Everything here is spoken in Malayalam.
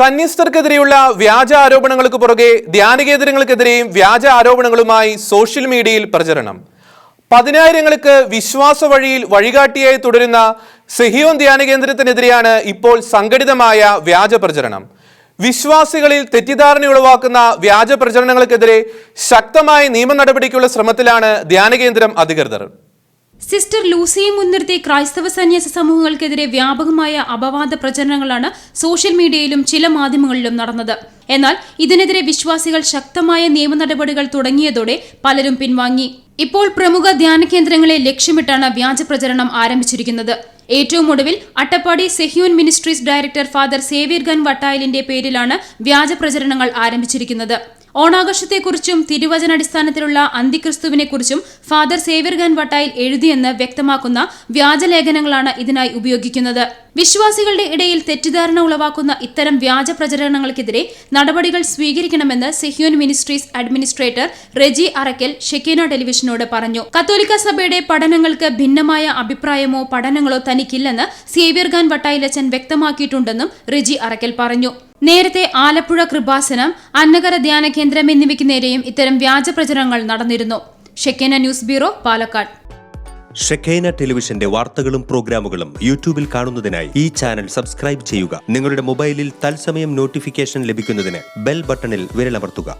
സന്യസ്തർക്കെതിരെയുള്ള വ്യാജ ആരോപണങ്ങൾക്ക് പുറകെ ധ്യാനകേന്ദ്രങ്ങൾക്കെതിരെയും വ്യാജ ആരോപണങ്ങളുമായി സോഷ്യൽ മീഡിയയിൽ പ്രചരണം. പതിനായിരങ്ങൾക്ക് വിശ്വാസ വഴിയിൽ വഴികാട്ടിയായി തുടരുന്ന സെഹിയോൻ ധ്യാനകേന്ദ്രത്തിനെതിരെയാണ് ഇപ്പോൾ സംഘടിതമായ വ്യാജ പ്രചരണം. വിശ്വാസികളിൽ തെറ്റിദ്ധാരണ ഉളവാക്കുന്ന വ്യാജ പ്രചരണങ്ങൾക്കെതിരെ ശക്തമായ നിയമ നടപടിക്കുള്ള ശ്രമത്തിലാണ് ധ്യാനകേന്ദ്രം അധികൃതർ. സിസ്റ്റർ ലൂസിയെ മുൻനിർത്തി ക്രൈസ്തവ സന്യാസ സമൂഹങ്ങൾക്കെതിരെ വ്യാപകമായ അപവാദ പ്രചരണങ്ങളാണ് സോഷ്യൽ മീഡിയയിലും ചില മാധ്യമങ്ങളിലും നടന്നത്. എന്നാൽ ഇതിനെതിരെ വിശ്വാസികൾ ശക്തമായ നിയമ നടപടികൾ തുടങ്ങിയതോടെ പലരും പിൻവാങ്ങി. ഇപ്പോൾ പ്രമുഖ ധ്യാന കേന്ദ്രങ്ങളെ ലക്ഷ്യമിട്ടാണ് വ്യാജ പ്രചരണം ആരംഭിച്ചിരിക്കുന്നത്. ഏറ്റവും ഒടുവിൽ Attappadi Sehion ministries director father Xavier Khan വട്ടായലിന്റെ പേരിലാണ് വ്യാജ പ്രചരണങ്ങൾ ആരംഭിച്ചിരിക്കുന്നത്. ഓണാഘോഷത്തെക്കുറിച്ചും തിരുവചനാടിസ്ഥാനത്തിലുള്ള അന്തിക്രിസ്തുവിനെക്കുറിച്ചും ഫാദർ സേവ്യർ ഖാൻ വട്ടായിൽ എഴുതിയെന്ന് വ്യക്തമാക്കുന്ന വ്യാജലേഖനങ്ങളാണ് ഇതിനായി ഉപയോഗിക്കുന്നത്. വിശ്വാസികളുടെ ഇടയിൽ തെറ്റിദ്ധാരണ ഉളവാക്കുന്ന ഇത്തരം വ്യാജ പ്രചരണങ്ങൾക്കെതിരെ നടപടികൾ സ്വീകരിക്കണമെന്ന് Sehion ministries administrator Reji Arackal Shekinah ടെലിവിഷനോട് പറഞ്ഞു. കത്തോലിക്ക സഭയുടെ പഠനങ്ങൾക്ക് ഭിന്നമായ അഭിപ്രായമോ പഠനങ്ങളോ തനിക്കില്ലെന്ന് സേവ്യർ ഖാൻ വട്ടായിലച്ചൻ വ്യക്തമാക്കിയിട്ടുണ്ടെന്നും റെജി അറക്കൽ പറഞ്ഞു. നേരത്തെ ആലപ്പുഴ കൃപാസനം അന്നകര ധ്യാന കേന്ദ്രം എന്നിവയ്ക്ക് നേരെയും ഇത്തരം വ്യാജ പ്രചരണങ്ങൾ നടന്നിരുന്നു. Shekinah news bureau Palakkad. Shekinah ടെലിവിഷന്റെ വാർത്തകളും പ്രോഗ്രാമുകളും യൂട്യൂബിൽ കാണുന്നതിനായി ഈ ചാനൽ സബ്സ്ക്രൈബ് ചെയ്യുക. നിങ്ങളുടെ മൊബൈലിൽ തത്സമയം നോട്ടിഫിക്കേഷൻ ലഭിക്കുന്നതിന് ബെൽ ബട്ടണിൽ വിരലമർത്തുക.